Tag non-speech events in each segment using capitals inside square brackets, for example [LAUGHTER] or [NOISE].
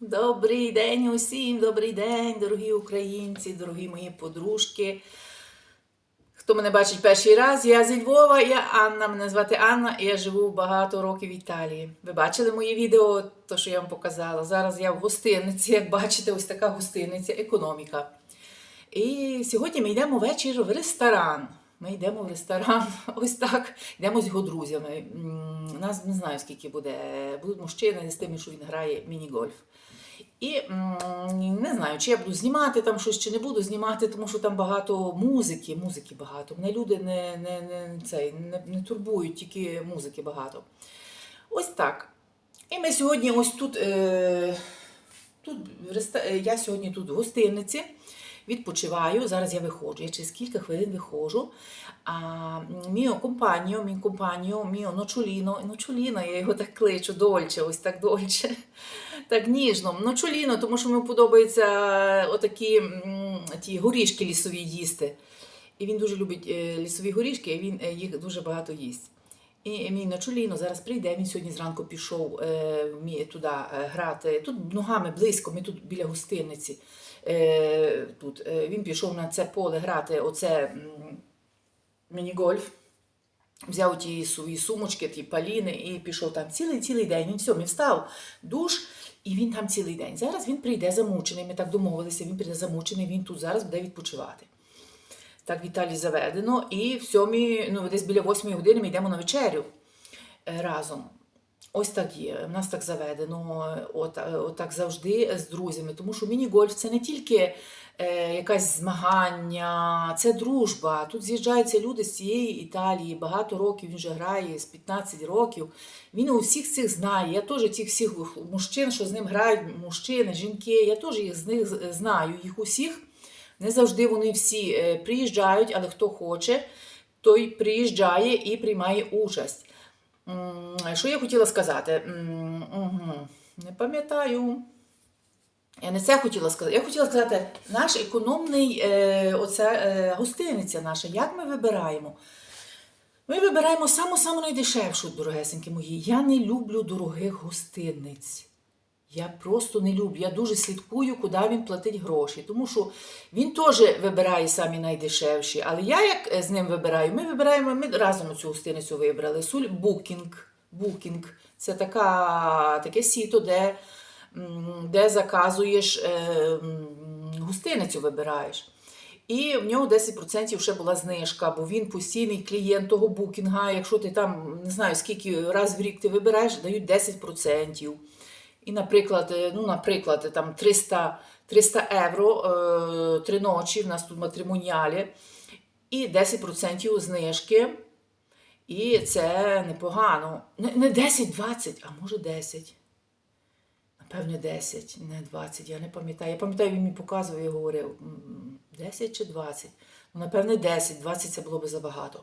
Добрий день усім, добрий день, дорогі українці, дорогі мої подружки. Хто мене бачить перший раз, я зі Львова, я Анна. Мене звати Анна, і я живу багато років в Італії. Ви бачили моє відео, то що я вам показала. Зараз я в гостиниці, як бачите, ось така гостиниця, економіка. І сьогодні ми йдемо вечір в ресторан. Ми йдемо в ресторан, [LAUGHS] ось так. Йдемо з його друзями. Нас не знаю, скільки буде. Будуть мужчини з тими, що він грає міні-гольф. І не знаю, чи я буду знімати там щось, чи не буду знімати, тому що там багато музики, музики багато. Мене люди не, не, не, цей, не, не турбують, тільки музики багато. Ось так. І ми сьогодні ось тут, е, тут е, я сьогодні тут в гостиниці. Відпочиваю, зараз я виходжу, я через кілька хвилин виходжу. А мій компаньо, мій компаньо, мій ночуліно, ночуліно, я його так кличу, дольче, ось так дольче, так ніжно. Ночуліно, тому що мені подобаються отакі ті горішки лісові їсти. І він дуже любить е, лісові горішки, і він е, їх дуже багато їсть. І мій ночуліно зараз прийде. Він сьогодні зранку пішов е, туди е, грати. Тут ногами близько, ми тут біля гостиниці. Е, тут. Е, він пішов на це поле грати оце міні-гольф. Взяв ті свої сумочки, ті паліни і пішов там цілий цілий день. Він все, він встав, душ, і він там цілий день. Зараз він прийде замучений. Ми так домовилися, він прийде замучений, він тут зараз буде відпочивати. Так в Італії заведено. І в сьомій, ну десь біля восьмої години ми йдемо на вечерю е, разом. Ось так є. У нас так заведено, от, е, так завжди з друзями. Тому що міні-гольф це не тільки е, якась змагання, це дружба. Тут з'їжджаються люди з цієї Італії. Багато років він вже грає, з 15 років. Він у всіх цих знає. Я теж тих всіх мужчин, що з ним грають, мужчини, жінки, я теж їх з них знаю, їх усіх. Не завжди вони всі е, приїжджають, але хто хоче, той приїжджає і приймає участь. Що я хотіла сказати? Не пам'ятаю. Я не це хотіла сказати. Я хотіла сказати, наш економний е, оце, е, гостиниця наша, як ми вибираємо? Ми вибираємо саму-саму найдешевшу, дорогесенькі мої. Я не люблю дорогих гостиниць. Я просто не люблю. Я дуже слідкую, куди він платить гроші. Тому що він теж вибирає самі найдешевші. Але я як е, з ним вибираю, ми вибираємо, ми разом цю гостиницю вибрали. Суль Букінг. Букінг. Це така, таке сіто, де, де заказуєш е, гостиницю вибираєш. І в нього 10% ще була знижка, бо він постійний клієнт того букінга. Якщо ти там не знаю скільки раз в рік ти вибираєш, дають 10%. І, наприклад, е, ну, наприклад, там 300, 300 євро три ночі, в нас тут матримоніалі, і 10% знижки. І це непогано. Не, не 10-20, а може 10. Напевне, 10, не 20, я не пам'ятаю. Я пам'ятаю, він мені показував і говорив, 10 чи 20. Ну, напевне, 10, 20 це було би забагато.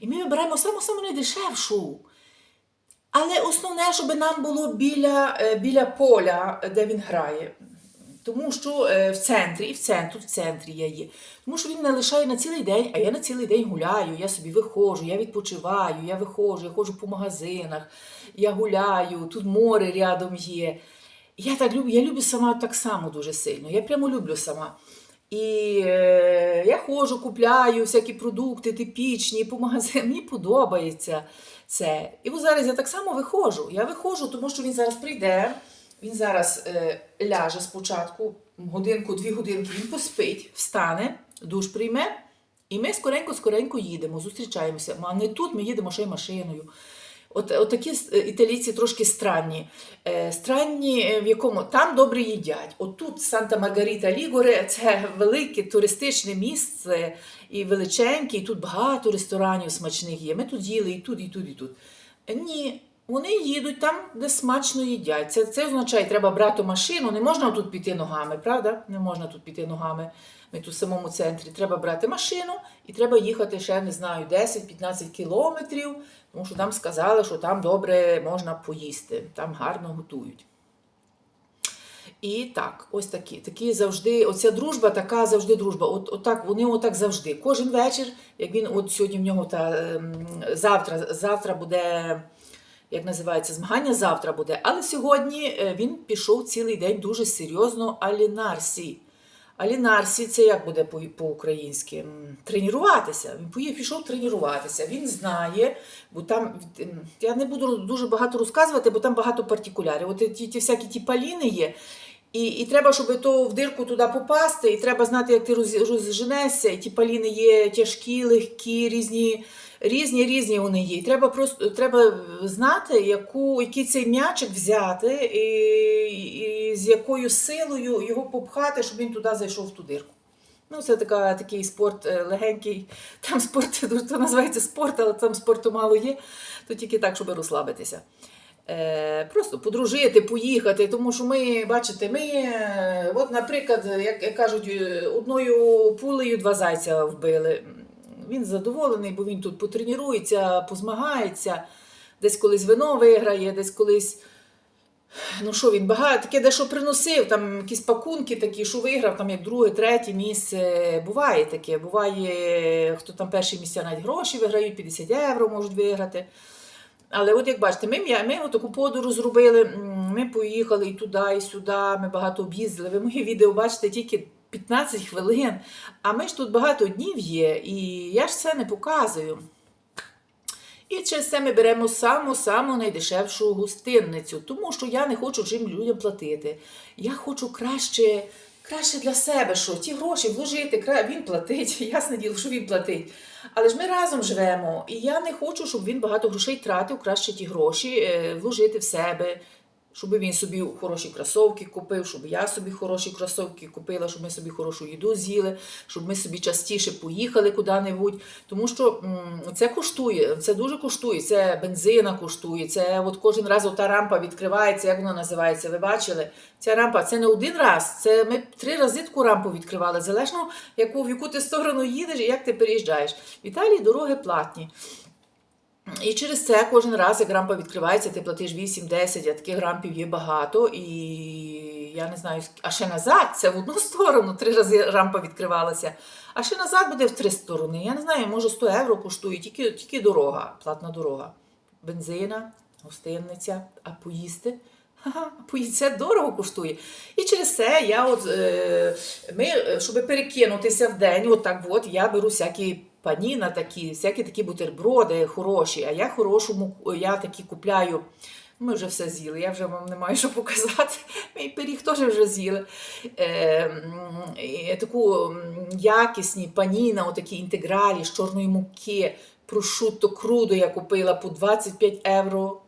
І ми вибираємо саму-саму найдешевшу. Але основне, щоб нам було біля, е, біля поля, де він грає. Тому що е, в центрі, і в центрі, в центрі я є. Тому що він не лишає на цілий день, а я на цілий день гуляю, я собі виходжу, я відпочиваю, я виходжу, я ходжу по магазинах, я гуляю, тут море рядом є. Я так люблю, я люблю сама так само дуже сильно. Я прямо люблю сама. І е, я ходжу, купляю всякі продукти типічні по магазинам. Мені подобається це. І от зараз я так само виходжу. Я виходжу, тому що він зараз прийде. Він зараз е, ляже спочатку, годинку-дві годинки, він поспить, встане, душ прийме, і ми скоренько-скоренько їдемо, зустрічаємося. А не тут ми їдемо ще й машиною. От, от такі е, італійці трошки странні. Е, странні, е, в якому там добре їдять. От тут Санта Маргарита Лігоре це велике туристичне місце і величеньке, і тут багато ресторанів смачних є. Ми тут їли і тут, і тут, і тут. Ні, вони їдуть там, де смачно їдять. Це, це означає, треба брати машину. Не можна тут піти ногами, правда? Не можна тут піти ногами. Ми тут в самому центрі. Треба брати машину і треба їхати ще, не знаю, 10-15 кілометрів, тому що там сказали, що там добре можна поїсти, там гарно готують. І так, ось такі. Такі завжди, оця дружба, така завжди дружба. От, отак, вони отак завжди. Кожен вечір, як він, от сьогодні в нього та ем, завтра, завтра буде як називається, змагання завтра буде. Але сьогодні е, він пішов цілий день дуже серйозно алінарсі. Алінарсі це як буде по- по-українськи? Тренуватися. Він пішов тренуватися. Він знає, бо там я не буду дуже багато розказувати, бо там багато партикулярів. От ті, ті всякі ті паліни є. І, і треба, щоб то в дирку туди попасти, і треба знати, як ти роз- розженешся. Ті паліни є тяжкі, легкі, різні, різні, різні вони є. І треба просто треба знати, яку, який цей м'ячик взяти, і, і з якою силою його попхати, щоб він туди зайшов в ту дирку. Ну, це така, такий спорт е, легенький. Там спорт [LAUGHS] то називається спорт, але там спорту мало є, то тільки так, щоб розслабитися. Е, просто подружити, поїхати, тому що ми, бачите, ми, е, от, наприклад, як, кажуть, е, одною пулею два зайця вбили. Він задоволений, бо він тут потренується, позмагається, десь колись вино виграє, десь колись. Ну що він багато таке дещо приносив, там якісь пакунки такі, що виграв, там як друге, третє місце. Буває таке. Буває, хто там перші місця навіть гроші виграють, 50 євро можуть виграти. Але от як бачите, ми, ми таку подорож зробили, ми поїхали і туди, і сюди, ми багато об'їздили. Ви мої відео бачите тільки 15 хвилин, а ми ж тут багато днів є, і я ж це не показую. І через це ми беремо саму-саму найдешевшу гостинницю, тому що я не хочу чим людям платити. Я хочу краще, краще для себе, що ті гроші вложити, він платить, [LAUGHS] ясне діло, що він платить. Але ж ми разом живемо, і я не хочу, щоб він багато грошей тратив, краще ті гроші е, вложити в себе, щоб він собі хороші кросовки купив, щоб я собі хороші кросовки купила, щоб ми собі хорошу їду з'їли, щоб ми собі частіше поїхали куди-небудь. Тому що це коштує, це дуже коштує. Це бензина коштує. Це от кожен раз ота рампа відкривається, як вона називається. Ви бачили? Ця рампа це не один раз. Це ми три рази таку рампу відкривали. Залежно яку в яку ти сторону їдеш і як ти переїжджаєш. В Італії дороги платні. І через це кожен раз, як рампа відкривається, ти платиш 8-10, а таких рампів є багато. І я не знаю, а ще назад це в одну [LAUGHS] сторону, три рази рампа відкривалася. А ще назад буде в три сторони. Я не знаю, може 100 євро коштує, тільки, тільки дорога, платна дорога. Бензина, гостинниця, а поїсти. Ага, це дорого коштує. І через це я от, е, ми, щоб перекинутися в день, от от я беру всякі паніна такі, всякі такі бутерброди хороші, а я хорошу муку, я такі купляю. Ми вже все з'їли, я вже вам не маю що показати. [LAUGHS] Мій пиріг теж вже з'їли. Е, таку якісні паніна, отакі інтегралі з чорної муки, прошутто крудо я купила по 25 євро.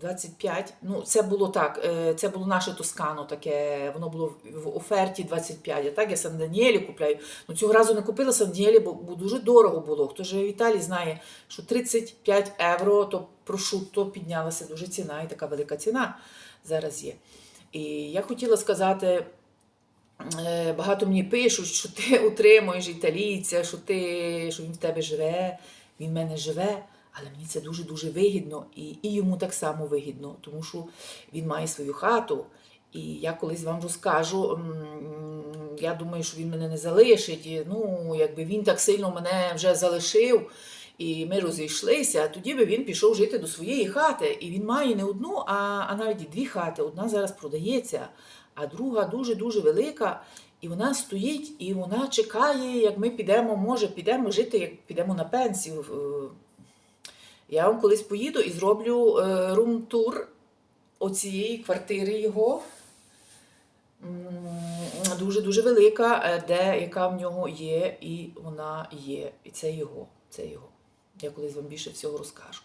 25. Ну, це було так. е, Це було наше Тоскано таке. Воно було в- оферті 25. А так я Сан Даніелі купляю. Ну цього разу не купила Сан Даніелі, бо, дуже дорого було. Хто живе в Італії, знає, що 35 євро, то прошутто піднялася дуже ціна, і така велика ціна зараз є. І я хотіла сказати. е, Багато мені пишуть, що ти [LAUGHS] утримуєш італійця, що ти, що він в тебе живе, він в мене живе. Але мені це дуже-дуже вигідно, і, і йому так само вигідно, тому що він має свою хату. І я колись вам розкажу, я думаю, що він мене не залишить. Ну, якби він так сильно мене вже залишив, і ми розійшлися, тоді би він пішов жити до своєї хати. І він має не одну, а, а навіть дві хати. Одна зараз продається, а друга дуже-дуже велика. І вона стоїть, і вона чекає, як ми підемо, може, підемо жити, як підемо на пенсію. Я вам колись поїду і зроблю е, рум-тур оцієї квартири його. Дуже-дуже велика, е, де яка в нього є, і вона є. І це його. Це його. Я колись вам більше всього розкажу.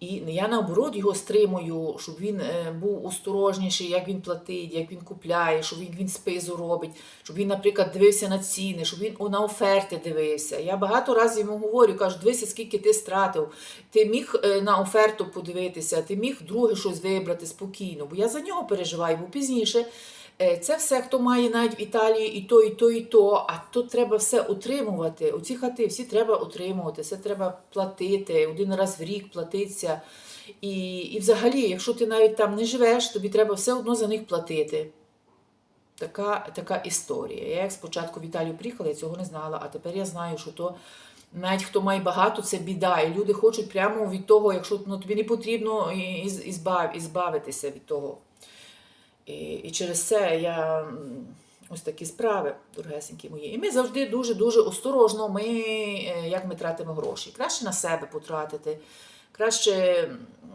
І я наоборот його стримую, щоб він е, був осторожніший, як він платить, як він купляє, щоб він, він спизу робить, щоб він, наприклад, дивився на ціни, щоб він на оферти дивився. Я багато разів йому говорю, кажу, дивися, скільки ти стратив. Ти міг е, на оферту подивитися, ти міг друге щось вибрати спокійно, бо я за нього переживаю, бо пізніше. Е, Це все, хто має навіть в Італії і то, і то, і то. А тут треба все утримувати. Оці хати всі треба утримувати, все треба платити, один раз в рік платиться. І, і взагалі, якщо ти навіть там не живеш, тобі треба все одно за них платити. Така, така історія. Я як спочатку в Італію приїхала, я цього не знала, а тепер я знаю, що то навіть хто має багато, це біда. І люди хочуть прямо від того, якщо ну, тобі не потрібно, і- і- ізбав, ізбавитися від того. І, і через це я ось такі справи, дорогесенькі мої. І ми завжди дуже-дуже осторожно, ми, е, як ми тратимо гроші. Краще на себе потратити. Краще,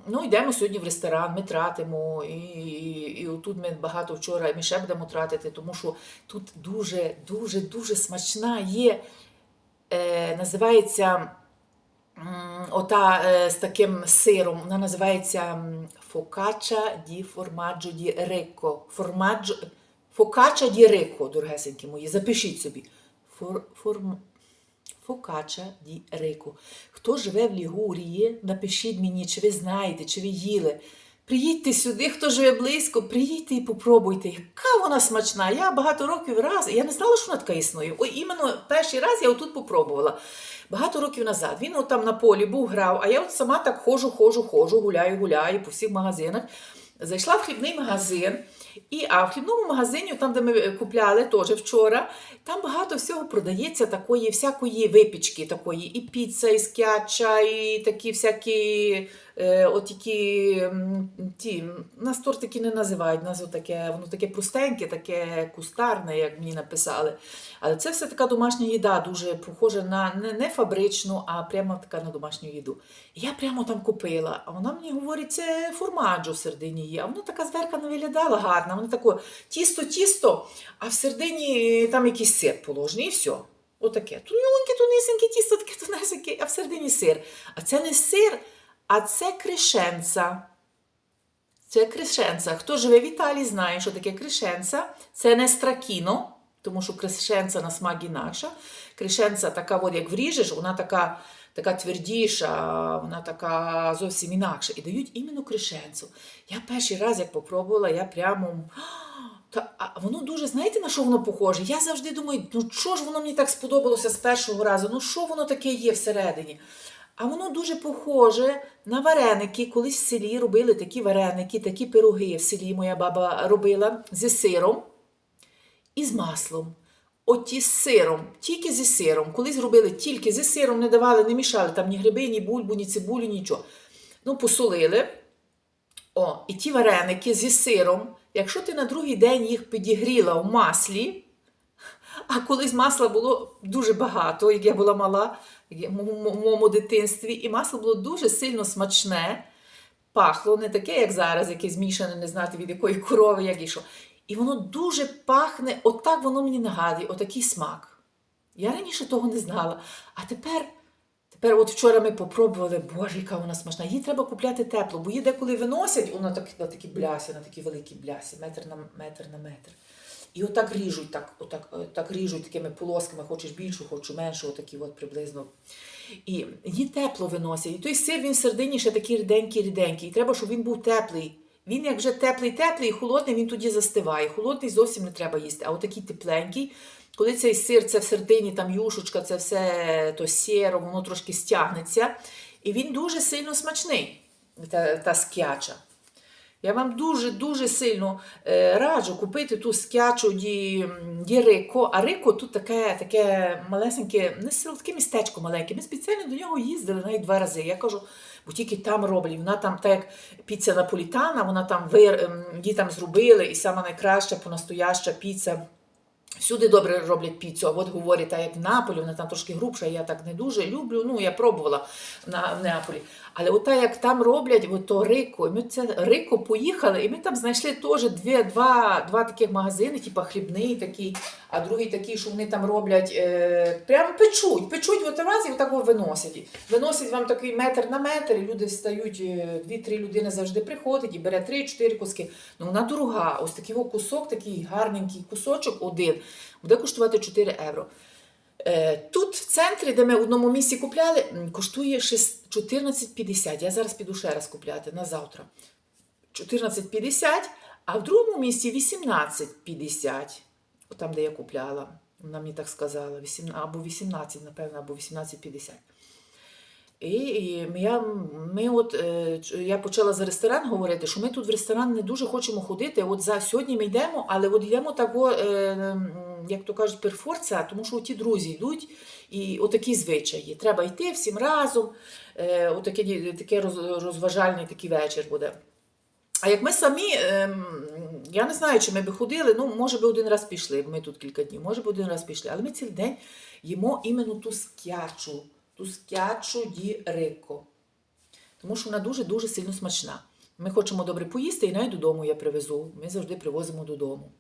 ну, йдемо сьогодні в ресторан, ми тратимо, і, і, і отут ми багато вчора, і ми ще будемо тратити, тому що тут дуже, дуже, смачна є, е, називається ота е, з таким сиром, вона називається фокача ді формаджо ді реко. Формаджо, фокача ді реко, дорогесенькі мої, запишіть собі. Фор, форм, Фокача ді Рико. Хто живе в Лігурії, напишіть мені, чи ви знаєте, чи ви їли. Приїдьте сюди, хто живе близько, приїдьте і попробуйте. Яка вона смачна. Я багато років раз, я не знала, що вона така існує. Ой, іменно перший раз я отут попробувала. Багато років назад. Він от там на полі був, грав, а я от сама так хожу, хожу, хожу, гуляю, гуляю по всіх магазинах. Зайшла в хлібний магазин, і, а в хлібному магазині, там, де ми е, купляли теж вчора, там багато всього продається такої всякої випічки, такої, і піца, і скяча, і такі всякі, от які ті, нас тортики не називають, нас таке, воно таке простеньке, таке кустарне, як мені написали. Але це все така домашня їда, дуже похожа на не, не фабричну, а прямо така на домашню їду. Я прямо там купила, а вона мені говорить, це формаджо в середині є. А вона така зверху не виглядала гарна. Вона тако тісто-тісто, а в середині там якийсь сир положений, і все. Отаке. Тонюньке, тонисеньке тісто, таке тонесеньке, а в середині сир. А це не сир, а це кришенца. Це кришенца. Хто живе в Італії, знає, що таке кришенца. Це не стракіно, тому що кришенца на смак інакша. Кришенца така, от як вріжеш, вона така, така твердіша, вона така зовсім інакша. І дають іменно кришенцу. Я перший раз, як попробувала, я прямо. Та, а воно дуже, знаєте, на що воно похоже? Я завжди думаю, ну що ж воно мені так сподобалося з першого разу? Ну що воно таке є всередині? А воно дуже похоже на вареники. Колись в селі робили такі вареники, такі пироги в селі моя баба робила зі сиром і з маслом. Оті з сиром, тільки зі сиром. Колись робили тільки зі сиром, не давали, не мішали там ні гриби, ні бульбу, ні цибулю, нічого. Ну, посолили. О, і ті вареники зі сиром, якщо ти на другий день їх підігріла в маслі, а колись масла було дуже багато, як я була мала, в моєму дитинстві, і масло було дуже сильно смачне, пахло не таке, як зараз, яке змішане, не знати від якої корови, як і що. І воно дуже пахне, отак воно мені нагадує, отакий смак. Я раніше того не знала. А тепер, тепер от вчора ми попробували, боже, яка вона смачна. Її треба купляти тепло, бо її деколи виносять, вона так, на такі блясі, на такі великі блясі, метр на метр на метр. І отак ріжуть, так, отак, е, так ріжуть такими полосками, хочеш більшу, хочу меншу, отакі от приблизно. І її тепло виносять. І той сир він всередині ще такий ріденький, ріденький. І треба, щоб він був теплий. Він як вже теплий, теплий, і холодний, він тоді застиває. Холодний зовсім не треба їсти. А отакий тепленький, коли цей сир, це всередині, там юшечка, це все то сіро, воно трошки стягнеться. І він дуже сильно смачний, та, та скяча. Я вам дуже-дуже сильно е, раджу купити ту скячу ді, ді Рико. А Рико тут таке, таке малесеньке, не село, таке містечко маленьке. Ми спеціально до нього їздили навіть два рази. Я кажу, бо тільки там роблять. Вона там, так як піца наполітана, вона там вир, ем, її там зробили, і сама найкраща, понастояща піца. Всюди добре роблять піцу, а от говорять, так як в Наполі, вона там трошки грубша, я так не дуже люблю. Ну, я пробувала на, в Неаполі. Але от як там роблять, от то Рико, ми це Рико поїхали, і ми там знайшли теж дві, два, два таких магазини, типу хлібний такий, а другий такий, що вони там роблять, е, прямо печуть, печуть от раз і отак виносять. Виносять вам такий метр на метр, і люди встають, е, дві-три людини завжди приходять і бере три-чотири куски. Ну вона дорога. Ось такий кусок, такий гарненький кусочок один, буде коштувати 4 євро. Е, Тут в центрі, де ми в одному місці купляли, коштує 14,50. Я зараз піду ще раз купляти на завтра. 14,50, а в другому місці 18,50. Там, де я купляла. Вона мені так сказала. 18, або 18, напевно, або 18,50. І, і я, ми от, е, я почала за ресторан говорити, що ми тут в ресторан не дуже хочемо ходити. От за сьогодні ми йдемо, але от йдемо так, о, е, як то кажуть, перфорця, тому що ті друзі йдуть, і отакі звичаї. Треба йти всім разом. Е, отакий, такий роз- розважальний такий вечір буде. А як ми самі, ем, я не знаю, чи ми би ходили, ну, може би один раз пішли, ми тут кілька днів, може би один раз пішли, але ми цілий день їмо іменно ту скячу, ту ді рико. Тому що вона дуже-дуже сильно смачна. Ми хочемо добре поїсти, і навіть додому я привезу. Ми завжди привозимо додому.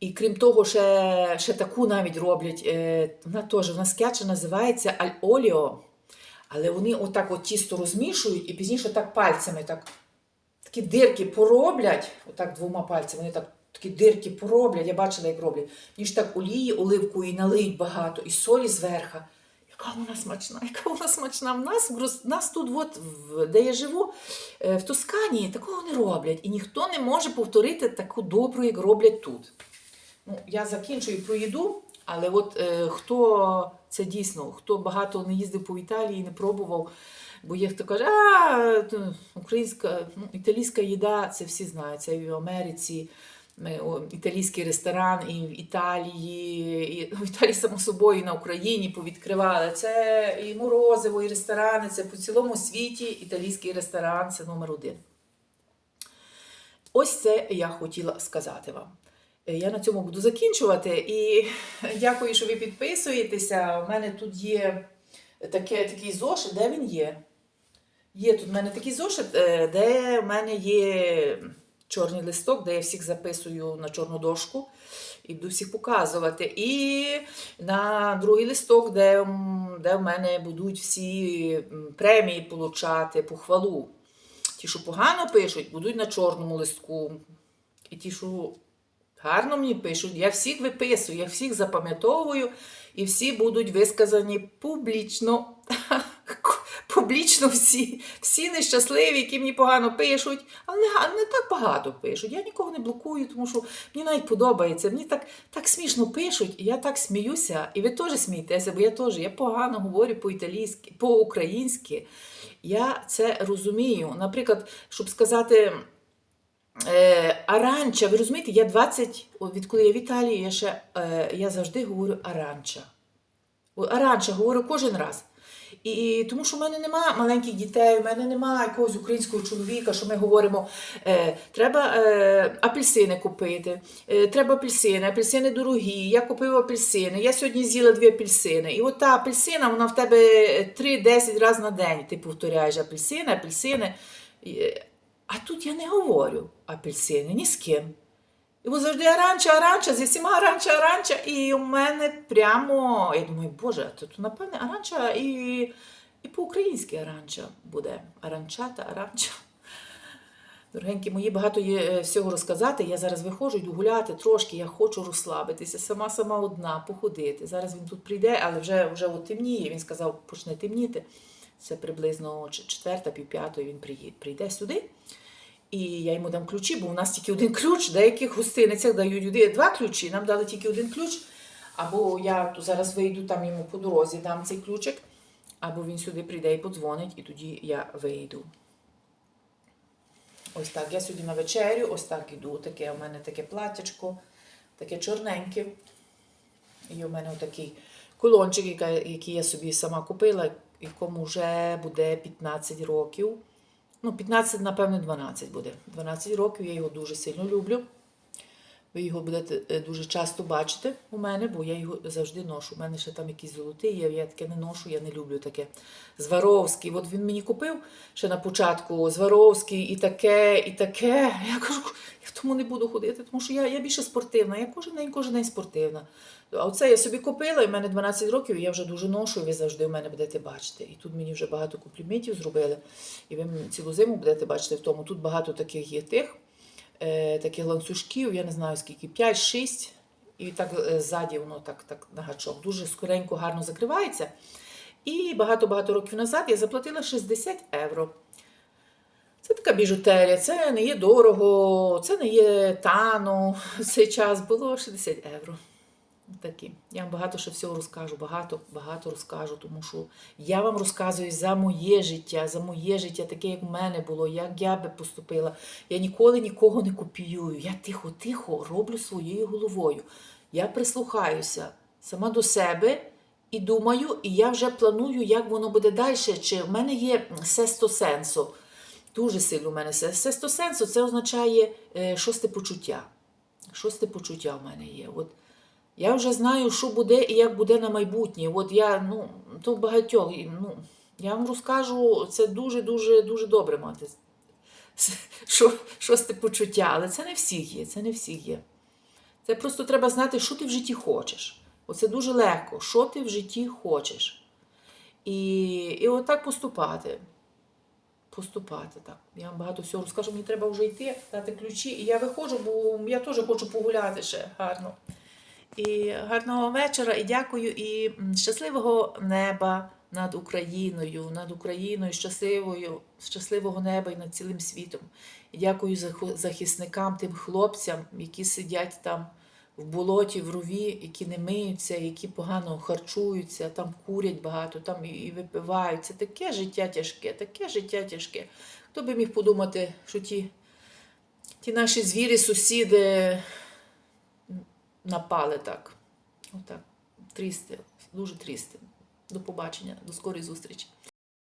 І крім того, ще, ще таку навіть роблять. Е, вона теж вона скяча називається аль-оліо. Але вони отак от тісто розмішують і пізніше так пальцями так такі дирки пороблять, отак двома пальцями, вони так такі дирки пороблять, я бачила, як роблять. Ніж так олії, оливкою і налиють багато, і солі зверха. Яка вона смачна, яка вона смачна. В нас, в нас тут, от, де я живу, е, в Тоскані, такого не роблять. І ніхто не може повторити таку добру, як роблять тут. Ну, я закінчую про їду, але от е, хто це дійсно, хто багато не їздив по Італії, не пробував, бо є хто каже, а українська, ну, італійська їда, це всі знають. Це і в Америці, італійський ресторан, і в Італії, і в Італії, само собою, і на Україні повідкривали. Це і морозиво, і ресторани, це по цілому світі італійський ресторан це номер один. Ось це я хотіла сказати вам. Е, Я на цьому буду закінчувати. І [LAUGHS] дякую, що ви підписуєтеся. У мене тут є таке, такий зошит, де він є? Є тут в мене такий зошит, е, де в мене є чорний листок, де я всіх записую на чорну дошку і буду всіх показувати. І на другий листок, де, де в мене будуть всі премії получати, похвалу. Ті, що погано пишуть, будуть на чорному листку. І ті, що гарно мені пишуть, я всіх виписую, я всіх запам'ятовую, і всі будуть висказані публічно. [LAUGHS] Публічно всі, всі нещасливі, які мені погано пишуть, але не, не так багато пишуть. Я нікого не блокую, тому що мені навіть подобається. Мені так, так смішно пишуть, і я так сміюся, і ви теж смієтеся, бо я теж я погано говорю по-італійськи, по-українськи. Я це розумію. Наприклад, щоб сказати. Е, аранча, ви розумієте, я 20, відколи я в Італії, я ще е, я завжди говорю аранча. Аранча говорю кожен раз. І тому що в мене нема маленьких дітей, в мене нема якогось українського чоловіка, що ми говоримо, е, треба е, апельсини купити, е, треба апельсини, апельсини дорогі, я купив апельсини, я сьогодні з'їла дві апельсини. І от та апельсина, вона в тебе 3-10 разів на день. Ти повторяєш апельсини, апельсини. Е, А тут я не говорю апельсини ні з ким. І завжди аранча, аранча, зі всіма аранча, аранча. І у мене прямо, я думаю, боже, то напевне аранча і, і по-українськи аранча буде. Аранчата, аранча. Дорогенькі мої, багато є е, всього розказати. Я зараз виходжу, йду гуляти трошки, я хочу розслабитися, сама сама одна, походити. Зараз він тут прийде, але вже, вже от темніє. Він сказав, почне темніти. Це приблизно четверта, півп'ятої він прийде сюди. І я йому дам ключі, бо у нас тільки один ключ. В деяких гостиницях дають люди два ключі. Нам дали тільки один ключ. Або я зараз вийду там йому по дорозі, дам цей ключик, або він сюди прийде і подзвонить, і тоді я вийду. Ось так. Я сьогодні на вечерю, ось так іду. Таке у мене таке платтячко, таке чорненьке. І у мене такий кулончик, яка- який я собі сама купила, якому вже буде 15 років. Ну, 15, напевно, 12 буде. 12 років, я його дуже сильно люблю. Ви його будете е, дуже часто бачити у мене, бо я його завжди ношу. У мене ще там якийсь золотий є, я таке не ношу, я не люблю таке. Зваровський. От він мені купив ще на початку Зваровський і таке, і таке. [LAUGHS] Я кажу, я в тому не буду ходити, тому що я, я більше спортивна. Я кожен день, кожен день спортивна. А оце я собі купила, і в мене 12 років, і я вже дуже ношу, і ви завжди в мене будете бачити. І тут мені вже багато компліментів зробили, і ви цілу зиму будете бачити в тому. Тут багато таких є тих, е, таких ланцюжків, я не знаю скільки, 5-6, і так е, ззаді воно так, так на гачок. Дуже скоренько, гарно закривається. І багато-багато років назад я заплатила 60 євро. Це така біжутерія, це не є дорого, це не є тано. [LAUGHS] В цей час було 60 євро. Такі. Я вам багато ще всього розкажу, багато, багато розкажу, тому що я вам розказую за моє життя, за моє життя, таке, як в мене було, як я би поступила. Я ніколи нікого не копіюю. Я тихо-тихо роблю своєю головою. Я прислухаюся сама до себе і думаю, і я вже планую, як воно буде далі. Чи в мене є сесто сенсо. Дуже сильно в мене се- сесто сенсо це означає е, шосте почуття. Шосте почуття в мене є. От я вже знаю, що буде і як буде на майбутнє. От я, ну, то багатьох, ну, я вам розкажу, це дуже-дуже дуже добре мати шо- шосте почуття, але це не всіх є, це не всіх є. Це просто треба знати, що ти в житті хочеш. Оце дуже легко, що ти в житті хочеш. І, і отак поступати. Поступати так. Я вам багато всього розкажу, мені треба вже йти, дати ключі. І я виходжу, бо я теж хочу погуляти ще гарно. І гарного вечора, і дякую, і щасливого неба над Україною, над Україною, щасливою, щасливого неба і над цілим світом. І дякую захисникам, тим хлопцям, які сидять там в болоті, в рові, які не миються, які погано харчуються, там курять багато, там і випивають. Це таке життя тяжке, таке життя тяжке. Хто би міг подумати, що ті, ті наші звірі, сусіди напали так. Отак. Трісти, дуже трісти. До побачення, до скорої зустрічі.